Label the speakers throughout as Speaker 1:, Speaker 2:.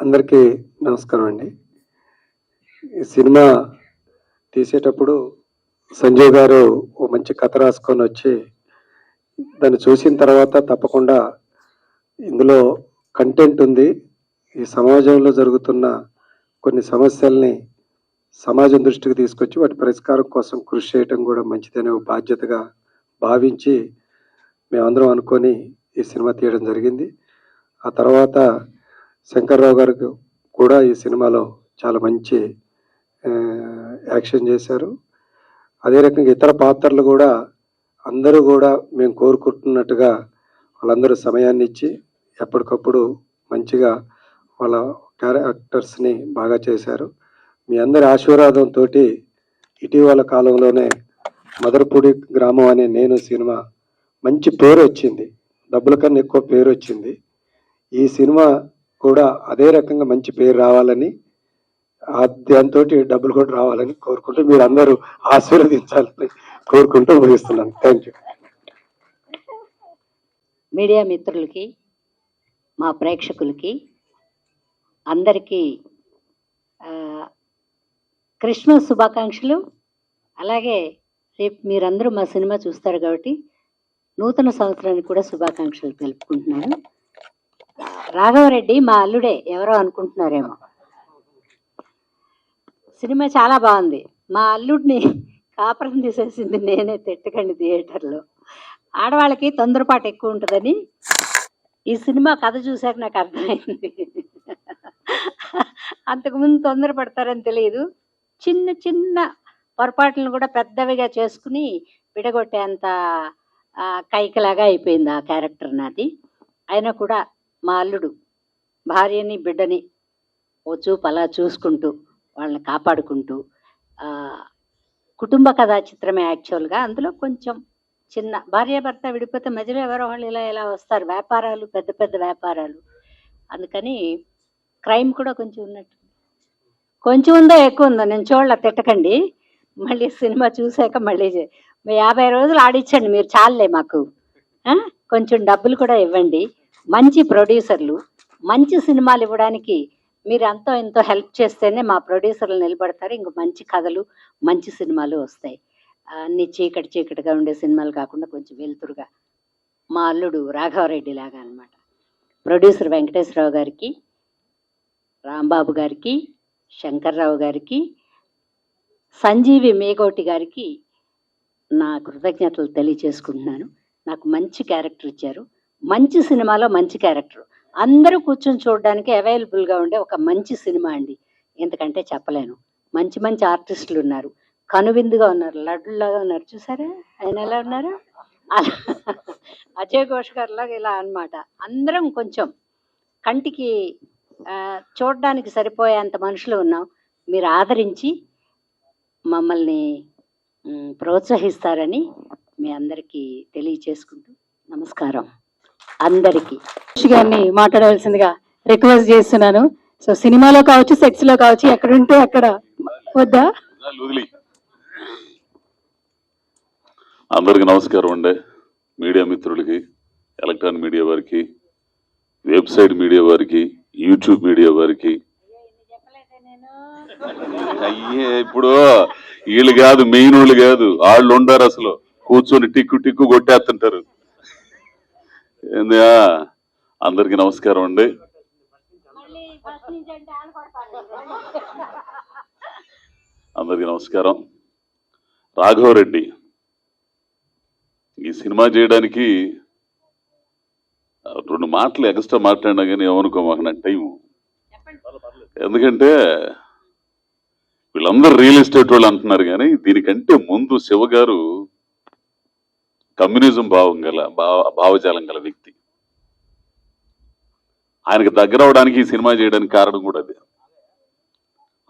Speaker 1: అందరికీ నమస్కారం అండి. ఈ సినిమా తీసేటప్పుడు సంజయ్ గారు ఓ మంచి కథ రాసుకొని వచ్చి దాన్ని చూసిన తర్వాత తప్పకుండా ఇందులో కంటెంట్ ఉంది. ఈ సమాజంలో జరుగుతున్న కొన్ని సమస్యల్ని సమాజం దృష్టికి తీసుకొచ్చి వాటి పరిష్కారం కోసం కృషి చేయటం కూడా మంచిదనే బాధ్యతగా భావించి మేమందరం అనుకొని ఈ సినిమా తీయడం జరిగింది. ఆ తర్వాత శంకర్రావు గారికి కూడా ఈ సినిమాలో చాలా మంచి యాక్షన్ చేశారు. అదే రకంగా ఇతర పాత్రలు కూడా అందరూ కూడా మేము కోరుకుంటున్నట్టుగా వాళ్ళందరూ సమయాన్ని ఇచ్చి ఎప్పటికప్పుడు మంచిగా వాళ్ళ క్యారెక్టర్స్ని బాగా చేశారు. మీ అందరి ఆశీర్వాదంతో ఇటీవల కాలంలోనే మదర్పూడి గ్రామం అనే నేను సినిమా మంచి పేరు వచ్చింది. డబ్బుల కన్నా ఎక్కువ పేరు వచ్చింది. ఈ సినిమా కూడా అదే రకంగా మంచి పేరు రావాలని దాంతో డబ్బులు కూడా రావాలని కోరుకుంటూ మీరు అందరూ ఆశీర్వదించాలని కోరుకుంటూ ముగిస్తున్నాను. Thank you.
Speaker 2: మీడియా మిత్రులకి మా ప్రేక్షకులకి అందరికీ క్రిస్మస్ శుభాకాంక్షలు. అలాగే రేపు మీరందరూ మా సినిమా చూస్తారు కాబట్టి నూతన సంవత్సరానికి కూడా శుభాకాంక్షలు తెలుపుకుంటున్నాను. రాఘవరెడ్డి మా అల్లుడే ఎవరో అనుకుంటున్నారేమో. సినిమా చాలా బాగుంది. మా అల్లుడిని కాపురం తీసేసింది నేనే తిట్టకండి థియేటర్లో. ఆడవాళ్ళకి తొందరపాటు ఎక్కువ ఉంటుందని ఈ సినిమా కథ చూశాక నాకు అర్థమైంది. అంతకుముందు తొందరపడతారని తెలియదు. చిన్న చిన్న పొరపాట్లను కూడా పెద్దవిగా చేసుకుని విడగొట్టేంత కైకలాగా అయిపోయింది ఆ క్యారెక్టర్ నాది. అయినా కూడా మా అల్లుడు భార్యని బిడ్డని ఓ చూపు అలా చూసుకుంటూ వాళ్ళని కాపాడుకుంటూ కుటుంబ కథా చిత్రమే యాక్చువల్గా. అందులో కొంచెం చిన్న భార్యాభర్త విడిపోతే మధ్యలో ఎవరో వాళ్ళు ఇలా ఇలా వస్తారు. వ్యాపారాలు పెద్ద పెద్ద వ్యాపారాలు. అందుకని క్రైమ్ కూడా కొంచెం ఉన్నట్టు. కొంచెం ఉందో ఎక్కువ ఉందో నేను చూడాల తిట్టకండి. మళ్ళీ సినిమా చూశాక మళ్ళీ యాభై రోజులు ఆడించండి మీరు చాలులే మాకు. కొంచెం డబ్బులు కూడా ఇవ్వండి. మంచి ప్రొడ్యూసర్లు మంచి సినిమాలు ఇవ్వడానికి మీరు అంతో ఎంతో హెల్ప్ చేస్తేనే మా ప్రొడ్యూసర్లు నిలబడతారు. ఇంక మంచి కథలు మంచి సినిమాలు వస్తాయి. అన్ని చీకటి చీకటిగా ఉండే సినిమాలు కాకుండా కొంచెం వెలుతురుగా మా అల్లుడు రాఘవరెడ్డి లాగా అనమాట ప్రొడ్యూసర్ వెంకటేశ్వరరావు గారికి రాంబాబు గారికి శంకర్రావు గారికి సంజీవి మేగోటి గారికి నా కృతజ్ఞతలు తెలియచేసుకుంటున్నాను నాకు మంచి క్యారెక్టర్ ఇచ్చారు. మంచి సినిమాలో మంచి క్యారెక్టర్. అందరూ కూర్చొని చూడడానికి అవైలబుల్గా ఉండే ఒక మంచి సినిమా అండి. ఎందుకంటే చెప్పలేను. మంచి మంచి ఆర్టిస్టులు ఉన్నారు. కనువిందుగా ఉన్నారు లడ్డులాగా ఉన్నారు. చూసారా? ఆయన ఎలా ఉన్నారు? అలా. అజయ్ ఘోష్ గారు లాగా ఇలా అన్నమాట. అందరం కొంచెం కంటికి చూడడానికి సరిపోయేంత మనుషులు ఉన్నాం. మీరు ఆదరించి మమ్మల్ని ప్రోత్సహిస్తారని మీ అందరికీ తెలియచేసుకుంటూ నమస్కారం. అందరికీ.
Speaker 3: గారిని మాట్లాడవలసిందిగా రిక్వెస్ట్ చేస్తున్నాను. సో సినిమాలో కావచ్చు సెక్స్లో కావచ్చు ఎక్కడుంటే అక్కడ. వద్దా?
Speaker 4: వదిలి అందరికి నమస్కారం అండి. మీడియా మిత్రులకి ఎలక్ట్రానిక్ మీడియా వారికి వెబ్సైట్ మీడియా వారికి యూట్యూబ్ మీడియా వారికి. అయ్యే ఇప్పుడు వీళ్ళు కాదు మెయిన్ వాళ్ళు కాదు. వాళ్ళు ఉండరు అసలు. కూర్చొని టిక్కు టిక్కు కొట్టేస్తుంటారు. ఏందా అందరికి నమస్కారం అండి. అందరికి నమస్కారం. రాఘవరెడ్డి ఈ సినిమా చేయడానికి రెండు మాటలు ఎక్స్ట్రా మాట్లాడినా కానీ ఏమనుకో మాకు నాకు టైం ఎందుకంటే వీళ్ళందరూ రియల్ ఎస్టేట్ వాళ్ళు అంటున్నారు కానీ దీనికంటే ముందు శివ గారు కమ్యూనిజం భావం గల భావ భావజాలం గల వ్యక్తి. ఆయనకు దగ్గర అవడానికి ఈ సినిమా చేయడానికి కారణం కూడా అదే.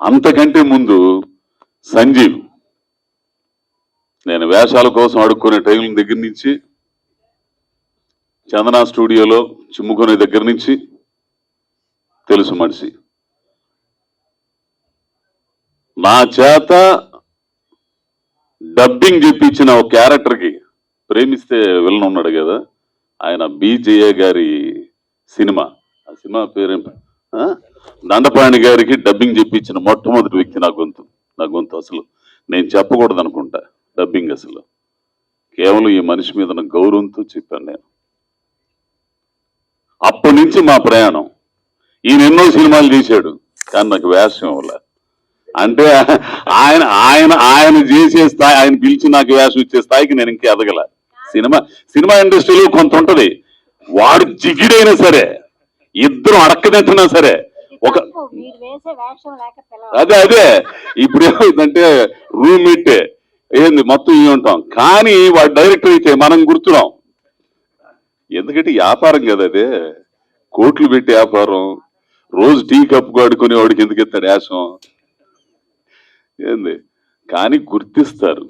Speaker 4: అంతకంటే ముందు సంజీవ్ నేను వేషాల కోసం అడుక్కునే టైం దగ్గర నుంచి చందన స్టూడియోలో చిమ్ముకునే దగ్గర నుంచి తెలుసు మనిషి. నా చేత డబ్బింగ్ చెప్పించిన ఒక క్యారెక్టర్కి ప్రేమిస్తే విలన్ ఉన్నాడు కదా ఆయన బీజేఏ గారి సినిమా. ఆ సినిమా పేరేం ఆ? దండపాణి గారికి డబ్బింగ్ చెప్పించిన మొట్టమొదటి వ్యక్తి నా గొంతు నా గొంతు అసలు. నేను చెప్పకూడదు అనుకుంటా డబ్బింగ్ అసలు. కేవలం ఈ మనిషి మీద గౌరవంతో చెప్పాను నేను. అప్పటి నుంచి మా ప్రయాణం. ఈయన ఎన్నో సినిమాలు తీశాడు కానీ నాకు వేషం ఇవ్వలే. అంటే ఆయన ఆయన ఆయన చేసే స్థాయి ఆయన పిలిచి నాకు వేషం ఇచ్చే స్థాయికి నేను ఇంకా ఎదగల. సినిమా సినిమా ఇండస్ట్రీలో కొంత ఉంటది. వాడు జిగిడైనా సరే ఇద్దరు అడక్కదెత్తినా సరే. ఒక అదే అదే. ఇప్పుడు ఏమైందంటే రూమ్మేట్ ఏంది మొత్తం ఇవి ఉంటాం. కానీ వాడు డైరెక్టర్ అయితే మనం గుర్తున్నాం. ఎందుకంటే వ్యాపారం కదా అదే. కోట్లు పెట్టి వ్యాపారం. రోజు టీ కప్పు ఆడుకునే వాడికి ఎందుకు ఎత్తాడు యాసం ఏంది? కానీ గుర్తిస్తారు.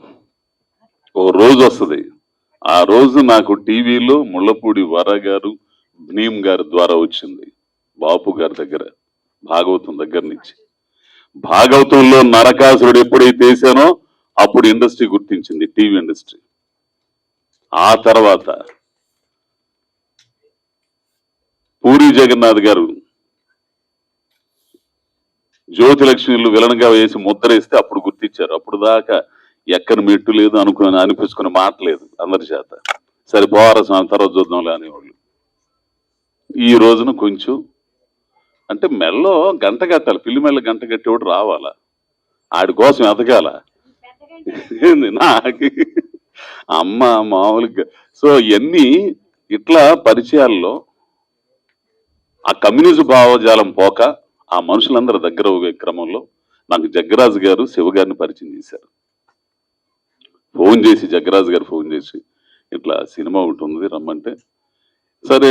Speaker 4: ఓ రోజు వస్తుంది. ఆ రోజు నాకు టీవీలో ముళ్ళపూడి వర గారు భీమ్ గారి ద్వారా వచ్చింది. బాపు గారి దగ్గర భాగవతం దగ్గర నుంచి. భాగవతంలో నరకాసురుడు ఎప్పుడైతే వేసానో అప్పుడు ఇండస్ట్రీ గుర్తించింది టీవీ ఇండస్ట్రీ. ఆ తర్వాత పూరి జగన్నాథ్ గారు జ్యోతిలక్ష్మిలు విలన్గా వేసి ముద్రేస్తే అప్పుడు గుర్తించారు. అప్పుడు దాకా ఎక్కడ మెట్టు లేదు అనుకుని అనిపించుకుని మాట లేదు అందరి చేత. సరే పోవారసం తర్వాత చూద్దాంలే అనేవాళ్ళు. ఈ రోజున కొంచెం అంటే మెల్లో గంట కట్టాలి పిల్లి మెల్ల గంట కట్టేవాడు రావాలా? ఆడి కోసం ఎదగాల ఏంది నాకు? అమ్మ మామూలుగా సో ఇవన్నీ ఇట్లా పరిచయాల్లో ఆ కమ్యూనిజం భావజాలం పోక ఆ మనుషులందరి దగ్గర క్రమంలో నాకు జగ్గరాజు గారు శివ గారిని పరిచయం చేశారు. ఫోన్ చేసి జగ్గరాజు గారు ఫోన్ చేసి ఇట్లా సినిమా ఒకటి ఉంది రమ్మంటే సరే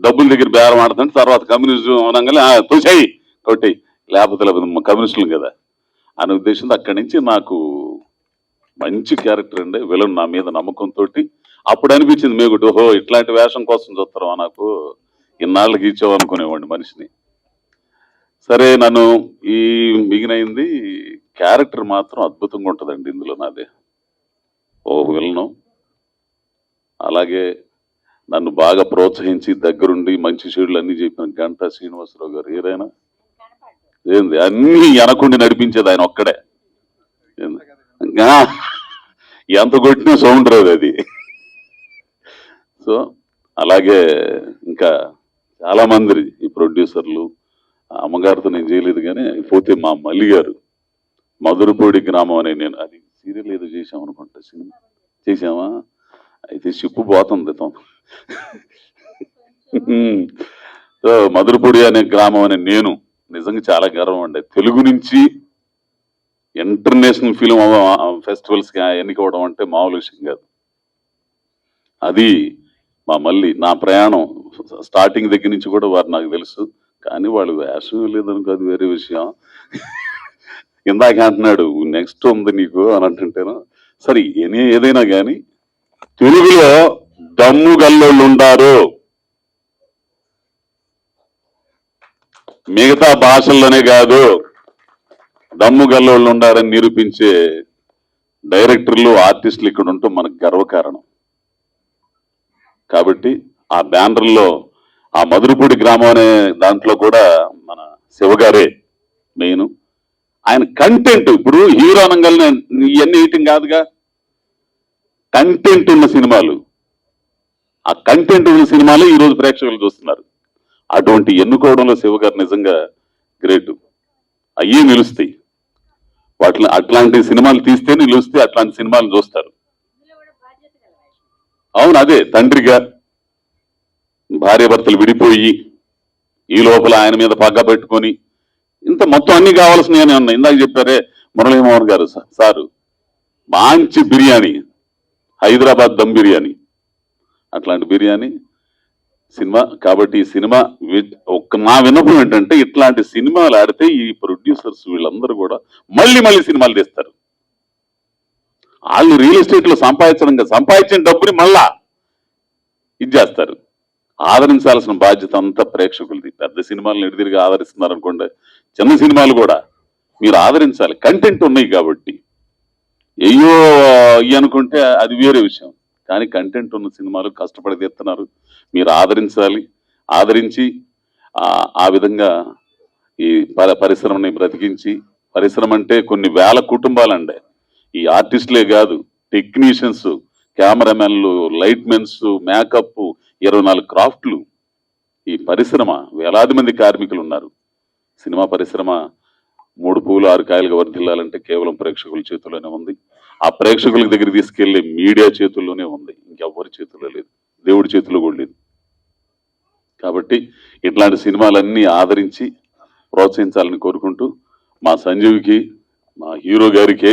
Speaker 4: డబ్బుల దగ్గర బేరం ఆడుతుంటే తర్వాత కమ్యూనిజం అనగానే "ఆ, తోసేయి లేకపోతే లేకపోతే కమ్యూనిస్టులు కదా. అనే ఉద్దేశంతో అక్కడి నుంచి నాకు మంచి క్యారెక్టర్ అండి విలన్ నా మీద నమ్మకంతో అప్పుడు అనిపించింది మీకు ఓహో ఇట్లాంటి వేషం కోసం చూస్తారా నాకు. ఇన్నాళ్ళకి ఇచ్చావు అనుకునేవాడిని మనిషిని. సరే నన్ను ఈ మిగినైంది క్యారెక్టర్ మాత్రం అద్భుతంగా ఉంటుందండి ఇందులో నాది. ఓ విలను అలాగే నన్ను బాగా ప్రోత్సహించి దగ్గరుండి మంచి చెడులు అన్ని చెప్పిన గంటా శ్రీనివాసరావు గారు. ఏదైనా ఏంది? అన్ని వెనకుండి నడిపించేది ఆయన ఒక్కడే. ఏంది? ఎంత కొట్టినా సౌండ్ రాదు అది. సో అలాగే ఇంకా చాలా మంది ఈ ప్రొడ్యూసర్లు ఆ అమ్మగారితో నేను చేయలేదు కానీ పోతే మా మల్లి గారు మధురపూడి గ్రామం అనే నేను అది సీరియల్ ఏదో చేసాం అనుకుంటా సినిమా చేసామా అయితే షిప్పు పోతుంది తను సో మధురపూడి అనే గ్రామం అనే నేను నిజంగా చాలా గర్వం అండి. తెలుగు నుంచి ఇంటర్నేషనల్ ఫిలిం ఫెస్టివల్స్కి ఎన్నికవడం అంటే మామూలు విషయం కాదు. అది మా మళ్ళీ నా ప్రయాణం స్టార్టింగ్ దగ్గర నుంచి కూడా వారు నాకు తెలుసు. కానీ వాళ్ళు వేషం లేదనుకో అది వేరే విషయం. ఇందాక అంటున్నాడు నెక్స్ట్ ఉంది నీకు అని అంటుంటేను. సరే ఏదైనా కానీ తెలుగులో దమ్ము గల్లోళ్ళు ఉంటారు. మిగతా భాషల్లోనే కాదు దమ్ము గల్లోళ్ళు ఉండారని నిరూపించే డైరెక్టర్లు ఆర్టిస్టులు ఇక్కడ ఉండటం మనకు గర్వకారణం. కాబట్టి ఆ బ్యానర్లో ఆ మధురపూడి గ్రామం అనే దాంట్లో కూడా మన శివగారే మెయిన్. ఆయన కంటెంట్ ఇప్పుడు హీరో అనగానే ఇవన్నీ వేయటం కాదుగా. కంటెంట్ ఉన్న సినిమాలు. ఆ కంటెంట్ ఉన్న సినిమాలు ఈ రోజు ప్రేక్షకులు చూస్తున్నారు. అటువంటి ఎన్నుకోవడంలో శివగారు నిజంగా గ్రేటు అయ్యే నిలుస్తాయి. వాటి అట్లాంటి సినిమాలు తీస్తే నిలుస్తే అట్లాంటి సినిమాలు చూస్తారు. అవును అదే తండ్రిగా భార్యభర్తలు విడిపోయి ఈ లోపల ఆయన మీద పగ్గ పెట్టుకొని ఇంత మొత్తం అన్ని కావాల్సినవి ఉన్నాయి ఇందాక చెప్పారే మురళీమోహన్ గారు సార్. సారు మంచి బిర్యానీ హైదరాబాద్ దమ్ బిర్యానీ. అట్లాంటి బిర్యానీ సినిమా. కాబట్టి ఈ సినిమా వి- ఒక్క నా వినపం ఏంటంటే ఇట్లాంటి సినిమాలు ఆడితే ఈ ప్రొడ్యూసర్స్ వీళ్ళందరూ కూడా మళ్ళీ మళ్ళీ సినిమాలు తీస్తారు. వాళ్ళు రియల్ ఎస్టేట్లో సంపాదించడం సంపాదించిన డబ్బుని మళ్ళా ఇది చేస్తారు. ఆదరించాల్సిన బాధ్యత అంతా ప్రేక్షకులది. పెద్ద సినిమాలను ఎడిదిరిగా ఆదరిస్తున్నారు అనుకోండి చిన్న సినిమాలు కూడా మీరు ఆదరించాలి. కంటెంట్ ఉన్నాయి కాబట్టి. అయ్యో ఇవి అనుకుంటే అది వేరే విషయం. కానీ కంటెంట్ ఉన్న సినిమాలు కష్టపడి తీస్తున్నారు మీరు ఆదరించాలి. ఆదరించి ఆ- విధంగా ఈ పరిశ్రమని బ్రతికించి పరిశ్రమ అంటే కొన్ని వేల కుటుంబాలండి. ఈ ఆర్టిస్టులే కాదు టెక్నీషియన్స్ కెమెరామెన్లు లైట్మెన్స్ మేకప్ ఇరవై నాలుగు క్రాఫ్ట్లు ఈ పరిశ్రమ వేలాది మంది కార్మికులు ఉన్నారు సినిమా పరిశ్రమ మూడు పూలు ఆరు కాయలుగా వర్ధిల్లాలంటే కేవలం ప్రేక్షకుల చేతిలోనే ఉంది. ఆ ప్రేక్షకుల దగ్గర తీసుకెళ్ళే మీడియా చేతుల్లోనే ఉంది. ఇంకెవ్వరి చేతుల్లో లేదు. దేవుడి చేతుల్లో కూడా లేదు. కాబట్టి ఇట్లాంటి సినిమాలన్నీ ఆదరించి ప్రోత్సహించాలని కోరుకుంటూ మా సంజీవ్కి మా హీరో గారికి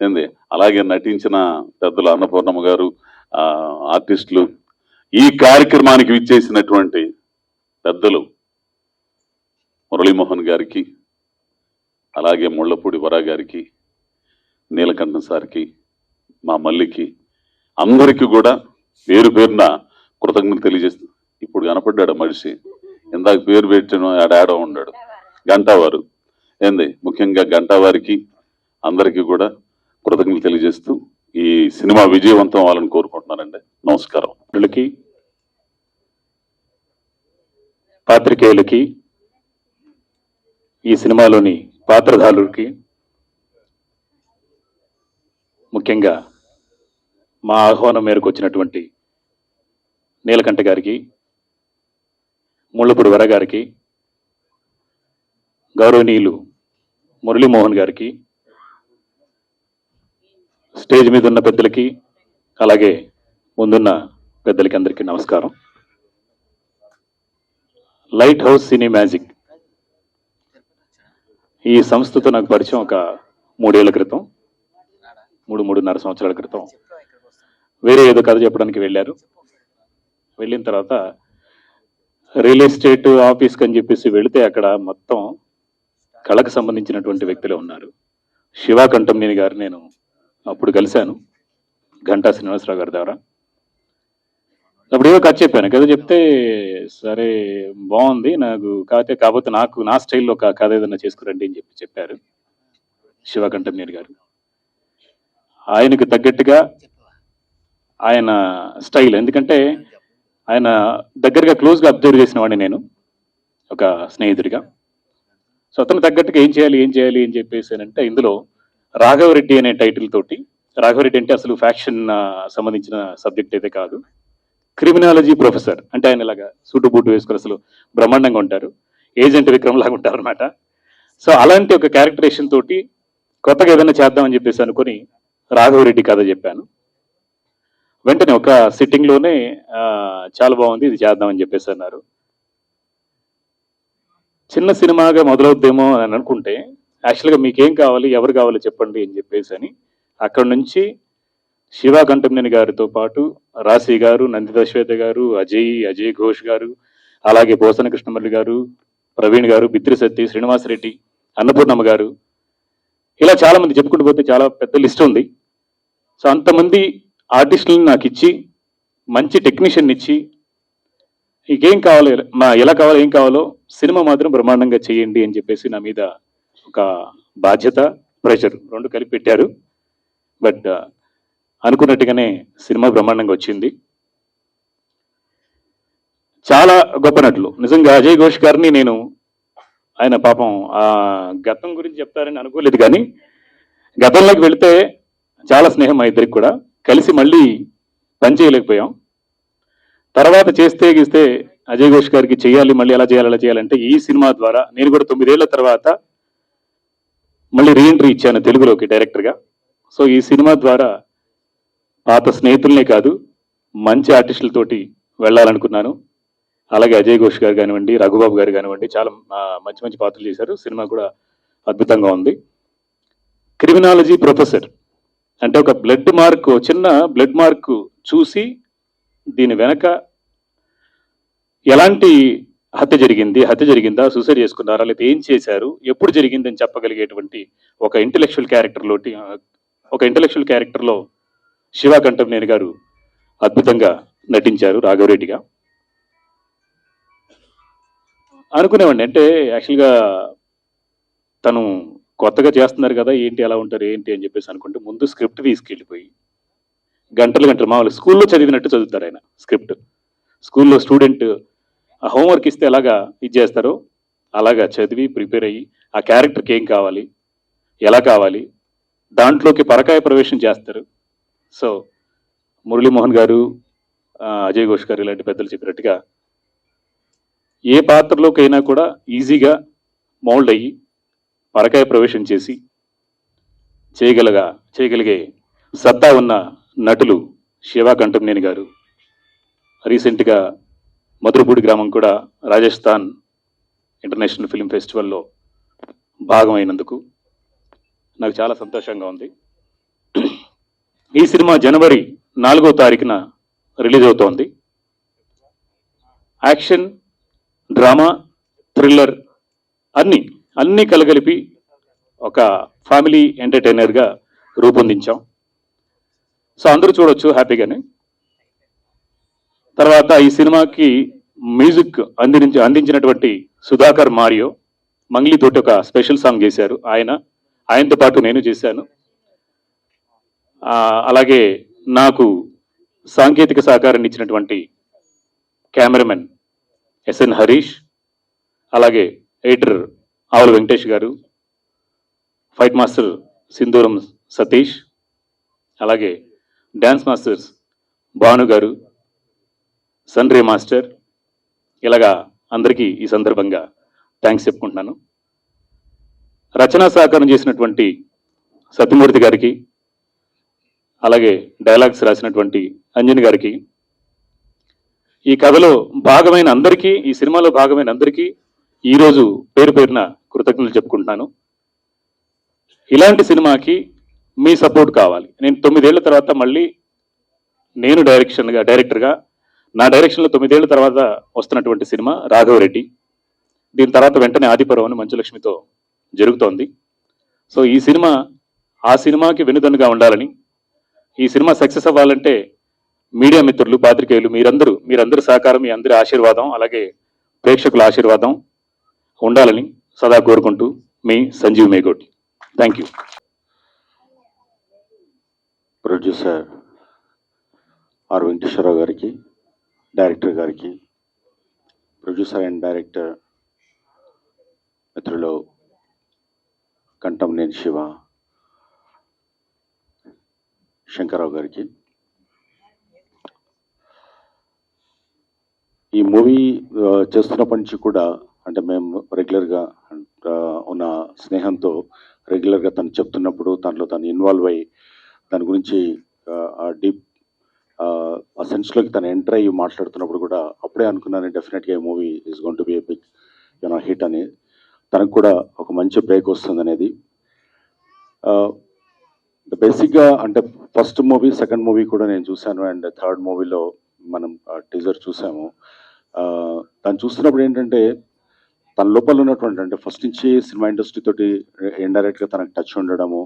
Speaker 4: ఏంది? అలాగే నటించిన పెద్దలు అన్నపూర్ణమ్మ గారు ఆర్టిస్టులు ఈ కార్యక్రమానికి విచ్చేసినటువంటి పెద్దలు మురళీమోహన్ గారికి అలాగే ముళ్ళపూడి వరా గారికి నీలకంఠం సార్కి మా మల్లికి అందరికీ కూడా పేరు పేరున కృతజ్ఞత తెలియజేస్తూ ఇప్పుడు కనపడ్డాడు మనిషి. ఇందాక పేరు పెట్టిన ఆడాడో ఉన్నాడు. గంటావారు. ఏంది? ముఖ్యంగా గంటావారికి అందరికీ కూడా కృతజ్ఞత తెలియజేస్తూ ఈ సినిమా విజయవంతం అవ్వాలని కోరుకుంటున్నానండి. నమస్కారం.
Speaker 5: వీళ్ళకి పాత్రికేయులకి ఈ సినిమాలోని పాత్రధారులకి ముఖ్యంగా మా ఆహ్వానం మేరకు వచ్చినటువంటి నీలకంఠ గారికి ముళ్ళపూడి వర గారికి గౌరవనీయులు మురళీమోహన్ గారికి స్టేజ్ మీద ఉన్న పెద్దలకి అలాగే ముందున్న పెద్దలకి అందరికీ నమస్కారం. Light house cine magic. ఈ సంస్థతో నాకు పరిచయం ఒక మూడేళ్ళ క్రితం. మూడు మూడున్నర సంవత్సరాల క్రితం వేరే ఏదో కథ చెప్పడానికి వెళ్ళారు. వెళ్ళిన తర్వాత రియల్ ఎస్టేట్ ఆఫీస్కి అని చెప్పేసి వెళితే అక్కడ మొత్తం కళకు సంబంధించినటువంటి వ్యక్తులే ఉన్నారు. శివా కంటంనేని గారు నేను అప్పుడు కలిశాను ఘంటా శ్రీనివాసరావు గారి ద్వారా. అప్పుడు ఏదో కథ చెప్పాను కథ చెప్తే సరే బాగుంది నాకు కాకపోతే కాకపోతే నాకు నా స్టైల్లో ఒక కథ ఏదైనా చేసుకురండి అని చెప్పి చెప్పారు శివకంఠమనేని గారు. ఆయనకు తగ్గట్టుగా ఆయన స్టైల్. ఎందుకంటే ఆయన దగ్గరగా క్లోజ్గా అబ్జర్వ్ చేసిన వాడిని నేను ఒక స్నేహితుడిగా. సో అతను తగ్గట్టుగా ఏం చేయాలి ఏం చేయాలి అని చెప్పేసి అంటే ఇందులో రాఘవరెడ్డి అనే టైటిల్ తోటి రాఘవరెడ్డి అంటే అసలు ఫ్యాక్షన్ సంబంధించిన సబ్జెక్ట్ అయితే కాదు. క్రిమినాలజీ ప్రొఫెసర్ అంటే ఆయన ఇలాగా సూటు బూటు వేసుకుని అసలు బ్రహ్మాండంగా ఉంటారు. ఏజెంట్ విక్రమ్ లాగా ఉంటారు అనమాట సో అలాంటి ఒక క్యారెక్టరేషన్ తోటి కొత్తగా ఏదైనా చేద్దామని చెప్పేసి అనుకుని రాఘవరెడ్డి కథ చెప్పాను. వెంటనే ఒక సిట్టింగ్లోనే చాలా బాగుంది ఇది చేద్దామని చెప్పేసి అన్నారు. చిన్న సినిమాగా మొదలవుద్దేమో అని అనుకుంటే యాక్చువల్గా మీకేం కావాలి ఎవరు కావాలి చెప్పండి అని చెప్పేసి అని అక్కడ నుంచి శివ కంటంనేని గారితో పాటు రాశి గారు నందిత శ్వేత గారు అజయ్ అజయ్ ఘోష్ గారు అలాగే పోసన కృష్ణమల్లి గారు ప్రవీణ్ గారు బిత్రి సత్తి శ్రీనివాసరెడ్డి అన్నపూర్ణమ్మ గారు ఇలా చాలా మంది చెప్పుకుంటూ పోతే చాలా పెద్ద లిస్ట్ ఉంది. సో అంతమంది ఆర్టిస్టులను నాకు ఇచ్చి మంచి టెక్నీషియన్ ఇచ్చి ఇంకేం కావాలో? మా ఎలా కావాలో? ఏం కావాలో సినిమా మాత్రం బ్రహ్మాండంగా చేయండి అని చెప్పేసి నా మీద ఒక బాధ్యత ప్రెషర్ రెండు కలిపి పెట్టారు. బట్ అనుకున్నట్టుగానే సినిమా బ్రహ్మాండంగా వచ్చింది. చాలా గొప్ప నటులు. నిజంగా అజయ్ ఘోష్ గారిని నేను ఆయన పాపం ఆ గతం గురించి చెప్తారని అనుకోలేదు కానీ గతంలోకి వెళితే చాలా స్నేహం మా ఇద్దరికి కూడా. కలిసి మళ్ళీ పని చేయలేకపోయాం. తర్వాత చేస్తే గీస్తే అజయ్ ఘోష్ గారికి చేయాలి మళ్ళీ ఎలా చేయాలి ఎలా చేయాలంటే ఈ సినిమా ద్వారా నేను కూడా తొమ్మిదేళ్ళ తర్వాత మళ్ళీ రీఎంట్రీ ఇచ్చాను తెలుగులోకి డైరెక్టర్గా సో ఈ సినిమా ద్వారా పాత స్నేహితులనే కాదు మంచి ఆర్టిస్టులతోటి వెళ్ళాలనుకున్నాను. అలాగే అజయ్ ఘోష్ గారు కానివ్వండి రఘుబాబు గారు కానివ్వండి చాలా మంచి మంచి పాత్రలు చేశారు. సినిమా కూడా అద్భుతంగా ఉంది. క్రిమినాలజీ ప్రొఫెసర్ అంటే ఒక బ్లడ్ మార్క్ చిన్న బ్లడ్ మార్క్ చూసి దీని వెనక ఎలాంటి హత్య జరిగింది హత్య జరిగిందా సూసైడ్ చేసుకున్నారా లేకపోతే ఏం చేశారు ఎప్పుడు జరిగింది అని చెప్పగలిగేటువంటి ఒక ఇంటలెక్చువల్ క్యారెక్టర్లో ఒక ఇంటలెక్చువల్ క్యారెక్టర్లో శివ కంఠంనేని గారు అద్భుతంగా నటించారు రాఘవరెడ్డిగా అనుకునేవాడిని. అంటే యాక్చువల్గా తను కొత్తగా చేస్తున్నారు కదా ఏంటి ఎలా ఉంటారు ఏంటి అని చెప్పేసి అనుకుంటే ముందు స్క్రిప్ట్ తీసుకెళ్ళిపోయి గంటలు గంటలు మామూలు స్కూల్లో చదివినట్టు చదువుతారు ఆయన స్క్రిప్ట్. స్కూల్లో స్టూడెంట్ హోంవర్క్ ఇస్తే ఎలాగా ఇది చేస్తారో అలాగా చదివి ప్రిపేర్ అయ్యి ఆ క్యారెక్టర్కి ఏం కావాలి ఎలా కావాలి దాంట్లోకి పరకాయ ప్రవేశం చేస్తారు. సో మురళీమోహన్ గారు అజయ్ ఘోష్ గారు ఇలాంటి పెద్దలు చెప్పినట్టుగా ఏ పాత్రలోకైనా కూడా ఈజీగా మౌల్డ్ అయ్యి పరకాయ ప్రవేశం చేసి చేయగలగా చేయగలిగే సత్తా ఉన్న నటులు శివాకంఠంనేని గారు. రీసెంట్గా మధురపూడి గ్రామం కూడా రాజస్థాన్ ఇంటర్నేషనల్ ఫిల్మ్ ఫెస్టివల్లో భాగమైనందుకు నాకు చాలా సంతోషంగా ఉంది. ఈ సినిమా జనవరి నాలుగో తారీఖున రిలీజ్ అవుతోంది. యాక్షన్ డ్రామా థ్రిల్లర్ అన్ని అన్నీ కలగలిపి ఒక ఫ్యామిలీ ఎంటర్టైనర్గా రూపొందించాం. సో అందరూ చూడొచ్చు హ్యాపీగానే. తర్వాత ఈ సినిమాకి మ్యూజిక్ అందించి అందించినటువంటి సుధాకర్ మారియో మంగ్లీ తోటి ఒక స్పెషల్ సాంగ్ చేశారు ఆయన. ఆయనతో పాటు నేను చేశాను. అలాగే నాకు సాంకేతిక సహకారాన్ని ఇచ్చినటువంటి కెమెరామెన్ ఎస్ఎన్ హరీష్ అలాగే ఎడిటర్ ఆవుల వెంకటేష్ గారు ఫైట్ మాస్టర్ సింధూరం సతీష్ అలాగే డ్యాన్స్ మాస్టర్స్ భాను గారు సన్రే మాస్టర్. ఇలాగా అందరికీ ఈ సందర్భంగా థ్యాంక్స్ చెప్పుకుంటున్నాను. రచనా సహకారం చేసినటువంటి సత్యమూర్తి గారికి అలాగే డైలాగ్స్ రాసినటువంటి అంజని గారికి ఈ కథలో భాగమైన అందరికీ ఈ సినిమాలో భాగమైన అందరికీ ఈరోజు పేరు పేరున కృతజ్ఞతలు చెప్పుకుంటున్నాను. ఇలాంటి సినిమాకి మీ సపోర్ట్ కావాలి. నేను తొమ్మిదేళ్ళ తర్వాత మళ్ళీ నేను డైరెక్షన్గా డైరెక్టర్గా నా డైరెక్షన్లో తొమ్మిదేళ్ళ తర్వాత వస్తున్నటువంటి సినిమా రాఘవరెడ్డి. దీని తర్వాత వెంటనే ఆదిపర్వం అని మంచులక్ష్మితో జరుగుతోంది. సో ఈ సినిమా ఆ సినిమాకి వెనుదన్నుగా ఉండాలని ఈ సినిమా సక్సెస్ అవ్వాలంటే మీడియా మిత్రులు పాత్రికేయులు మీరందరూ మీరందరి సహకారం మీ అందరి ఆశీర్వాదం అలాగే ప్రేక్షకుల ఆశీర్వాదం ఉండాలని సదా కోరుకుంటూ మీ Sanjeev Megoti. Thank you
Speaker 6: producer R Venkateswararao గారికి డైరెక్టర్ గారికి ప్రొడ్యూసర్ అండ్ డైరెక్టర్ మిత్రులు కంఠంనేని శివ శంకర్రావు గారికి ఈ మూవీ చేస్తున్నప్పటి నుంచి కూడా అంటే మేము రెగ్యులర్గా ఉన్న స్నేహంతో రెగ్యులర్గా తను చెప్తున్నప్పుడు దాంట్లో తను ఇన్వాల్వ్ అయ్యి దాని గురించి ఆ డీప్ ఆ సెన్స్లోకి తను ఎంటర్ అయ్యి మాట్లాడుతున్నప్పుడు కూడా అప్పుడే అనుకున్నాను డెఫినెట్గా ఈ movie is gonna be a big you know hit అని. తనకు కూడా ఒక మంచి బ్రేక్ వస్తుంది అనేది. బేసిక్గా అంటే ఫస్ట్ మూవీ సెకండ్ మూవీ కూడా నేను చూశాను. అండ్ థర్డ్ మూవీలో మనం టీజర్ చూసాము. దాన్ని చూస్తున్నప్పుడు ఏంటంటే తన లోపల ఉన్నటువంటి అంటే ఫస్ట్ నుంచి సినిమా ఇండస్ట్రీ తోటి ఇండైరెక్ట్గా తనకు టచ్ ఉండడము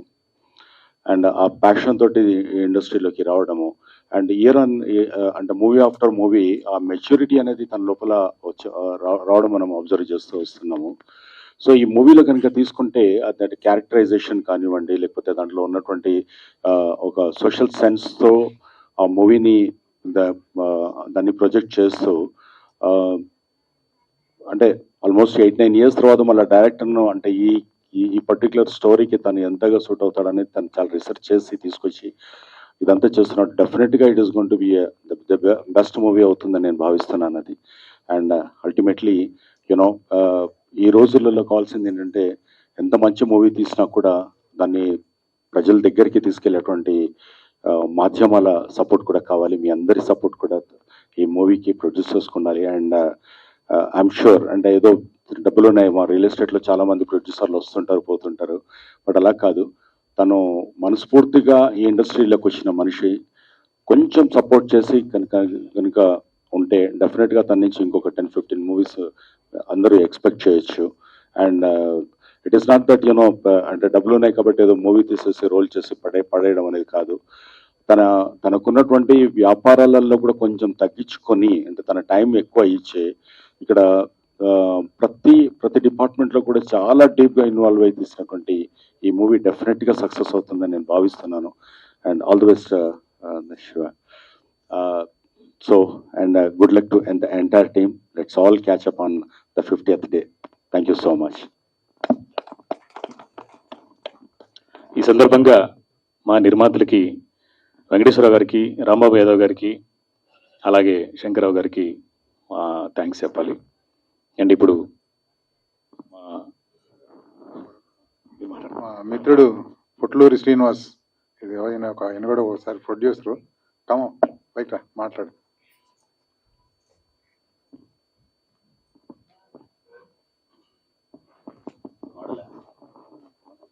Speaker 6: అండ్ ఆ ప్యాషన్ తోటి ఇండస్ట్రీలోకి రావడము అండ్ ఇయర్ అన్ అంటే మూవీ ఆఫ్టర్ మూవీ ఆ మెచ్యూరిటీ అనేది తన లోపల వచ్చే రావడం మనం అబ్జర్వ్ చేస్తూ వస్తున్నాము. సో ఈ మూవీలో కనుక తీసుకుంటే అది క్యారెక్టరైజేషన్ కానివ్వండి లేకపోతే దాంట్లో ఉన్నటువంటి ఒక సోషల్ సెన్స్తో ఆ మూవీని దాన్ని ప్రొజెక్ట్ చేస్తూ అంటే ఆల్మోస్ట్ ఎయిట్ నైన్ ఇయర్స్ తర్వాత మళ్ళీ డైరెక్టర్ను అంటే ఈ ఈ- పర్టికులర్ స్టోరీకి తను ఎంతగా సూట్ అవుతాడనేది తను చాలా రీసెర్చ్ చేసి తీసుకొచ్చి ఇదంతా చేస్తున్నాడు. డెఫినెట్గా it is gonna be the best movie అవుతుందని నేను భావిస్తున్నాను అది అండ్ అల్టిమేట్లీ యునో ఈ రోజులలో కావాల్సింది ఏంటంటే ఎంత మంచి మూవీ తీసినా కూడా దాన్ని ప్రజల దగ్గరికి తీసుకెళ్ళేటువంటి uh, మాధ్యమాల సపోర్ట్ కూడా కావాలి. మీ అందరి సపోర్ట్ కూడా ఈ మూవీకి ప్రొడ్యూసర్స్కి ఉండాలి అండ్ ఐఎమ్ షూర్ అంటే ఏదో డబ్బులు ఉన్నాయి మా రియల్ ఎస్టేట్లో చాలా మంది ప్రొడ్యూసర్లు వస్తుంటారు పోతుంటారు. బట్ అలా కాదు. తను మనస్ఫూర్తిగా ఈ ఇండస్ట్రీలోకి వచ్చిన మనిషి. కొంచెం సపోర్ట్ చేసి కనుక కనుక ఉంటే డెఫినెట్గా తన నుంచి ఇంకొక టెన్ ఫిఫ్టీన్ మూవీస్ అందరూ ఎక్స్పెక్ట్ చేయొచ్చు. And it is not that you know అంటే డబ్బులు ఉన్నాయి కాబట్టి ఏదో మూవీ తీసేసి రోల్ చేసి పడే పడేయడం అనేది కాదు. తన తనకున్నటువంటి వ్యాపారాలలో కూడా కొంచెం తగ్గించుకొని అంటే తన టైం ఎక్కువ ఇచ్చే ఇక్కడ ప్రతి ప్రతి డిపార్ట్మెంట్లో కూడా చాలా డీప్గా ఇన్వాల్వ్ అయి తీసినటువంటి ఈ మూవీ డెఫినెట్గా సక్సెస్ అవుతుందని నేను భావిస్తున్నాను. And all the best Shiva. So and uh, good luck to the entire team. Let's all catch up on the fiftieth day thank you so much
Speaker 7: ఈ సందర్భంగా మా నిర్మాతలకి వెంకటేశ్వరరావు గారికి రాంబాబు యాదవ్ గారికి అలాగే శంకరరావు గారికి థ్యాంక్స్ చెప్పాలి. అండ్ ఇప్పుడు మా
Speaker 8: మిత్రుడు పుట్లూరి శ్రీనివాస్ ఇది ఆయన ఒక ఆయన కూడా ఒకసారి ప్రొడ్యూసరు కమ బయట మాట్లాడు.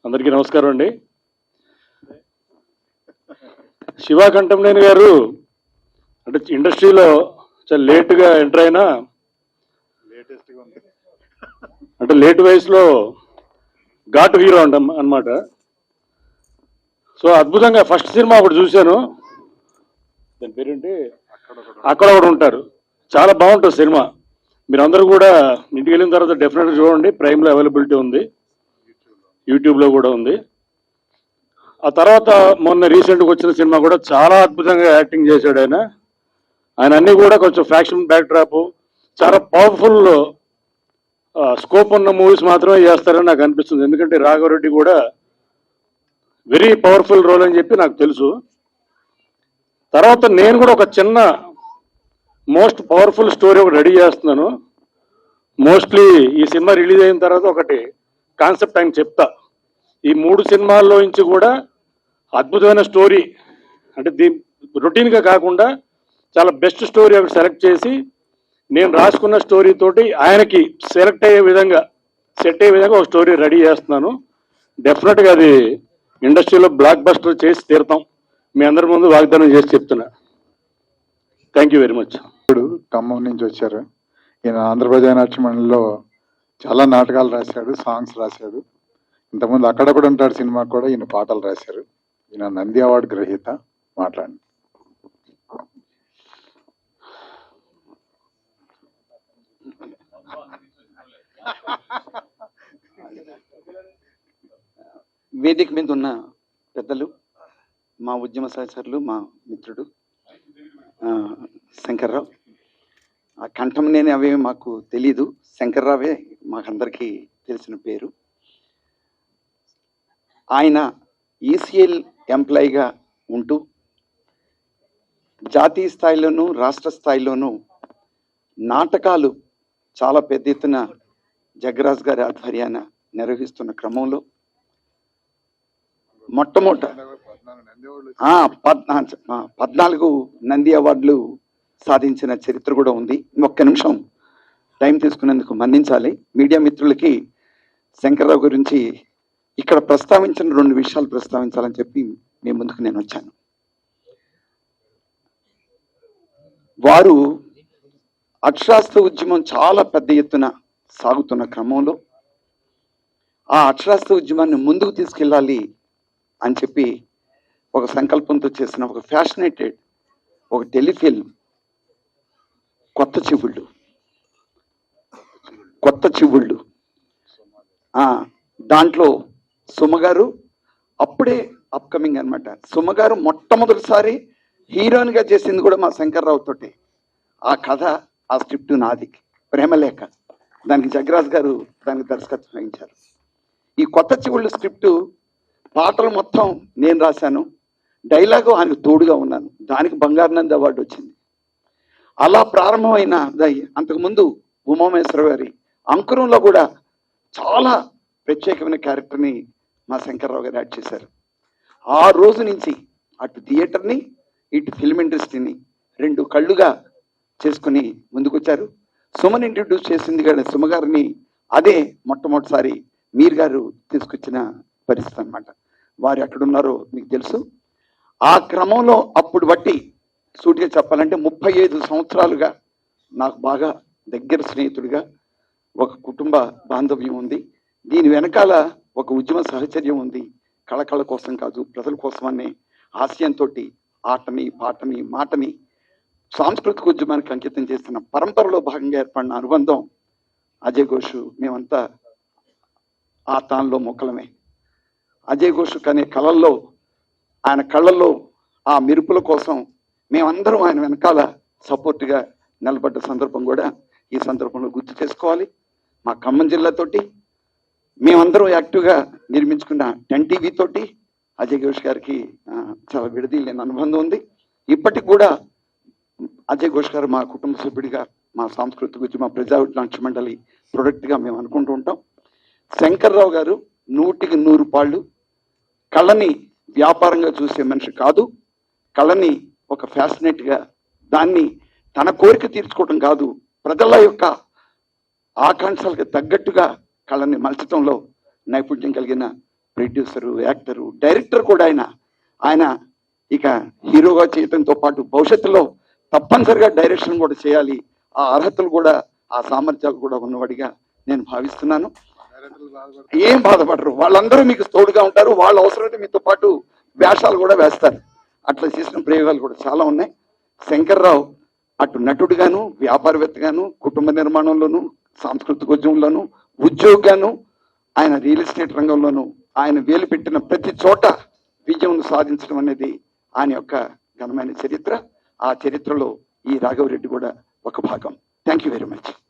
Speaker 7: అందరికీ నమస్కారం అండి. శివ కంఠంనేని గారు అంటే ఇండస్ట్రీలో చాలా లేటుగా ఎంటర్ అయినా
Speaker 8: లేటెస్ట్గా
Speaker 7: అంటే లేట్ వయసులో ఘాటు హీరో అంట అనమాట సో అద్భుతంగా ఫస్ట్ సినిమా ఒకటి చూశాను. దాని పేరేంటి? అక్కడ ఒకడు ఉంటారు. చాలా బాగుంటుంది సినిమా. మీరందరూ కూడా ఇంటికి వెళ్ళిన తర్వాత డెఫినెట్గా చూడండి. ప్రైమ్లో అవైలబిలిటీ ఉంది. యూట్యూబ్లో కూడా ఉంది. ఆ తర్వాత మొన్న రీసెంట్గా వచ్చిన సినిమా కూడా చాలా అద్భుతంగా యాక్టింగ్ చేశాడు ఆయన. ఆయన అన్ని కూడా కొంచెం ఫ్యాక్షన్ బ్యాక్ డ్రాప్ చాలా పవర్ఫుల్ స్కోప్ ఉన్న మూవీస్ మాత్రమే చేస్తారని నాకు అనిపిస్తుంది. ఎందుకంటే రాఘవరెడ్డి కూడా వెరీ పవర్ఫుల్ రోల్ అని చెప్పి నాకు తెలుసు. తర్వాత నేను కూడా ఒక చిన్న మోస్ట్ పవర్ఫుల్ స్టోరీ ఒకటి రెడీ చేస్తున్నాను. మోస్ట్లీ ఈ సినిమా రిలీజ్ అయిన తర్వాత ఒకటి కాన్సెప్ట్ ఆయన చెప్తా. ఈ మూడు సినిమాల్లో నుంచి కూడా అద్భుతమైన స్టోరీ. అంటే దీ రొటీన్గా కాకుండా చాలా బెస్ట్ స్టోరీ ఒకటి సెలెక్ట్ చేసి నేను రాసుకున్న స్టోరీ తోటి ఆయనకి సెలెక్ట్ అయ్యే విధంగా సెట్ అయ్యే విధంగా ఒక స్టోరీ రెడీ చేస్తున్నాను. డెఫినెట్గా అది ఇండస్ట్రీలో బ్లాక్ బస్టర్ చేసి తీరుతాం. మీ అందరి ముందు వాగ్దానం చేసి చెప్తున్నా. థ్యాంక్ యూ వెరీ మచ్
Speaker 8: ఇప్పుడు ఖమ్మం నుంచి వచ్చారు. ఈయన ఆంధ్రప్రదేశ్ నాట్య మండలిలో చాలా నాటకాలు రాశాడు సాంగ్స్ రాశాడు. ఇంతకుముందు అక్కడక్కడ ఉంటాడు సినిమా కూడా ఈయన పాటలు రాశారు. ఈయన నంది అవార్డు గ్రహీత మాట్లాడండి.
Speaker 9: వేదిక మీద ఉన్న పెద్దలు మా ఉద్యమ సహచరులు మా మిత్రుడు శంకర్రావు. ఆ కంఠం నేను అవే మాకు తెలీదు. శంకర్రావే మాకందరికీ తెలిసిన పేరు. ఆయన ఈసీఎల్ ఎంప్లాయీగా ఉంటూ జాతీయ స్థాయిలోనూ రాష్ట్ర స్థాయిలోనూ నాటకాలు చాలా పెద్ద ఎత్తున జగరాజ్ గారి ఆధ్వర్యాన నిర్వహిస్తున్న క్రమంలో మొట్టమొదట పద్నాలుగు నంది అవార్డులు సాధించిన చరిత్ర కూడా ఉంది. ఒక్క నిమిషం టైం తీసుకునేందుకు మన్నించాలి. మీడియా మిత్రులకి శంకర్రావు గురించి ఇక్కడ ప్రస్తావించిన రెండు విషయాలు ప్రస్తావించాలని చెప్పి మీ ముందుకు నేను వచ్చాను. వారు అక్షరాస్త్ర ఉద్యమం చాలా పెద్ద ఎత్తున సాగుతున్న క్రమంలో ఆ అక్షరాస్త్ర ఉద్యమాన్ని ముందుకు తీసుకెళ్ళాలి అని చెప్పి ఒక సంకల్పంతో చేసిన ఒక ఫ్యాషనేటెడ్ ఒక టెలిఫిల్మ్ కొత్త చివుళ్ళు కొత్త చివుళ్ళు దాంట్లో సుమగారు అప్పుడే అప్కమింగ్ అనమాట సుమగారు మొట్టమొదటిసారి హీరోయిన్గా చేసింది కూడా మా శంకర్రావు తోటి. ఆ కథ ఆ స్క్రిప్ట్ నాది. ప్రేమలేఖ. దానికి జగరాజ్ గారు దానికి దర్శకత్వం వహించారు. ఈ కొత్త చివుళ్ళు స్క్రిప్ట్ పాటలు మొత్తం నేను రాశాను. డైలాగు ఆయనకు తోడుగా ఉన్నాను. దానికి బంగారనంద అవార్డు వచ్చింది. అలా ప్రారంభమైన అంతకుముందు ఉమామేశ్వర గారి అంకురంలో కూడా చాలా ప్రత్యేకమైన క్యారెక్టర్ని మా శంకర్రావు గారు యాడ్ చేశారు. ఆ రోజు నుంచి అటు థియేటర్ని ఇటు ఫిల్మ్ ఇండస్ట్రీని రెండు కళ్ళుగా చేసుకుని ముందుకొచ్చారు. సుమన్ ఇంట్రడ్యూస్ చేసింది కానీ సుమ గారిని అదే మొట్టమొదటిసారి మీరు గారు తీసుకొచ్చిన పరిస్థితి అన్నమాట. వారు ఎక్కడున్నారో మీకు తెలుసు. ఆ క్రమంలో అప్పుడు బట్టి సూటిగా చెప్పాలంటే ముప్పై ఐదు సంవత్సరాలుగా నాకు బాగా దగ్గర స్నేహితుడిగా ఒక కుటుంబ బాంధవ్యం ఉంది. దీని వెనకాల ఒక ఉద్యమ సహచర్యం ఉంది. కళకళ కోసం కాదు ప్రజల కోసమనే అనే ఆశయంతో ఆటని పాటని మాటని సాంస్కృతిక ఉద్యమానికి అంకితం చేస్తున్న పరంపరలో భాగంగా ఏర్పడిన అనుబంధం అజయ్ ఘోష్ మేమంతా ఆ తాన్లో మొక్కలమే. అజయ్ ఘోష్ అనే కళల్లో ఆయన కళ్ళల్లో ఆ మెరుపుల కోసం మేమందరం ఆయన వెనకాల సపోర్ట్గా నిలబడ్డ సందర్భం కూడా ఈ సందర్భంలో గుర్తు చేసుకోవాలి. మా ఖమ్మం జిల్లాతోటి మేమందరం యాక్టివ్గా నిర్మించుకున్న టెన్ టీవీ తోటి అజయ్ ఘోష్ గారికి చాలా చాలా విడదీయలేని అనుబంధం ఉంది. ఇప్పటికి కూడా అజయ్ ఘోష్ గారు మా కుటుంబ సభ్యుడిగా మా సాంస్కృతిక గురించి ప్రజా నాట్య మండలి ప్రొడక్ట్గా మేము అనుకుంటూ ఉంటాం. శంకర్రావు గారు నూటికి నూరు పాళ్ళు కళని వ్యాపారంగా చూసే మనిషి కాదు. కళని ఒక ఫ్యాసినేట్గా దాన్ని తన కోరిక తీర్చుకోవడం కాదు. ప్రజల యొక్క ఆకాంక్షలకు తగ్గట్టుగా కళని మలచటంలో నైపుణ్యం కలిగిన ప్రొడ్యూసరు యాక్టరు డైరెక్టర్ కూడా ఆయన. ఆయన ఇక హీరోగా చేయడంతో పాటు భవిష్యత్తులో తప్పనిసరిగా డైరెక్షన్ కూడా చేయాలి. ఆ అర్హతలు కూడా ఆ సామర్థ్యాలు కూడా ఉన్నవాడిగా నేను భావిస్తున్నాను. ఏం బాధపడరు. వాళ్ళందరూ మీకు తోడుగా ఉంటారు. వాళ్ళ అవసరమైతే మీతో పాటు వేషాలు కూడా వేస్తారు. అట్లా చేసిన ప్రయోగాలు కూడా చాలా ఉన్నాయి. శంకర్రావు అటు నటుడుగాను వ్యాపారవేత్తగాను కుటుంబ నిర్మాణంలోను సాంస్కృతిక ఉద్యమంలోను ఉద్యోగాను ఆయన రియల్ ఎస్టేట్ రంగంలోనూ ఆయన వేలు పెట్టిన ప్రతి చోట విజయం సాధించడం అనేది ఆయన యొక్క ఘనమైన చరిత్ర. ఆ చరిత్రలో ఈ రాఘవరెడ్డి కూడా ఒక భాగం. Thank you very much